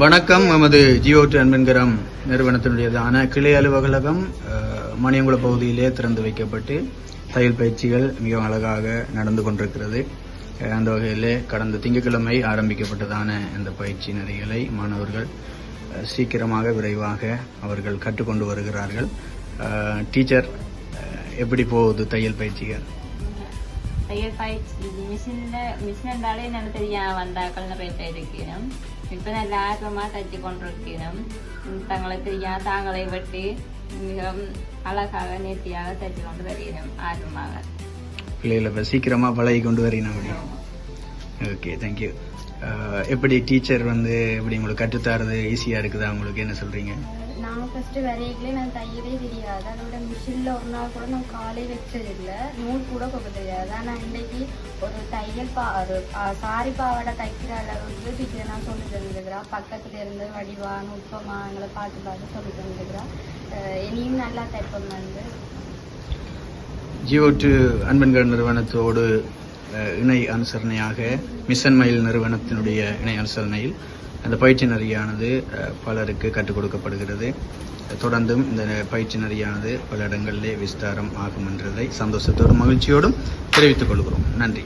வணக்கம். எமது ஜியோ டு அன்பன்கரம் நிறுவனத்தினுடையதான கிளை அலுவலகம் மணியங்குள பகுதியிலே திறந்து வைக்கப்பட்டு தையல் பயிற்சிகள் மிகவும் அழகாக நடந்து கொண்டிருக்கிறது. அந்த வகையிலே கடந்த திங்கட்கிழமை ஆரம்பிக்கப்பட்டதான இந்த பயிற்சி நெறிகளை மாணவர்கள் சீக்கிரமாக விரைவாக அவர்கள் கற்றுக்கொண்டு வருகிறார்கள். டீச்சர் எப்படி போகுது தையல் பயிற்சிகள்? தையல் பயிற்சி மிஷினில் மிஷின் இருந்தாலே எனக்கு தெரியும் வந்தாக்கள் நிறைய இருக்கணும் இப்போ நல்ல ஆர்வமாக தச்சு கொண்டிருக்கணும் தங்களை தெரியா தாங்களை வெட்டி மிகவும் அழகாக நேர்த்தியாக தச்சு கொண்டு வருகிறோம் ஆர்வமாக பிள்ளைகளை இப்போ சீக்கிரமாக பழகி கொண்டு வரீங்க ஓகே தேங்க்யூ எப்படி டீச்சர் வந்து எப்படி உங்களுக்கு கற்றுத்தரது ஈஸியாக இருக்குதா? உங்களுக்கு என்ன சொல்கிறீங்க நான் ஃபர்ஸ்ட் வரையிலே நான் தையலே தெரியாது. அதோட மிஷினில் ஒரு நாள் கூட நான் காலை வச்சதில்லை. நூல் கூட போக தெரியாது. ஆனால் இன்னைக்கு ஒரு தையல் பா ஒரு சாரி பாவாடை தைக்கிற அளவுக்கு டீச்சர் நான் சொல்லி தந்துருக்கிறா. பக்கத்துல இருந்து வடிவா நுட்பமா எங்களை பார்த்து பார்த்து சொல்லி தந்துருக்கிறா. இனியும் நல்லா தைப்போம் வந்து ஜியோ டு அன்பன்கர் நிறுவனத்தோடு இணை அனுசரணையாக மிஷன் மயில் நிறுவனத்தினுடைய இணை அனுசரணையில் அந்த பயிற்சி நெறியானது பலருக்கு கற்றுக் கொடுக்கப்படுகிறது. தொடர்ந்தும் இந்த பயிற்சி நெறியானது பல இடங்களிலே விஸ்தாரம் ஆகும் என்றதை சந்தோஷத்தோடும் மகிழ்ச்சியோடும் தெரிவித்துக் கொள்கிறோம். நன்றி.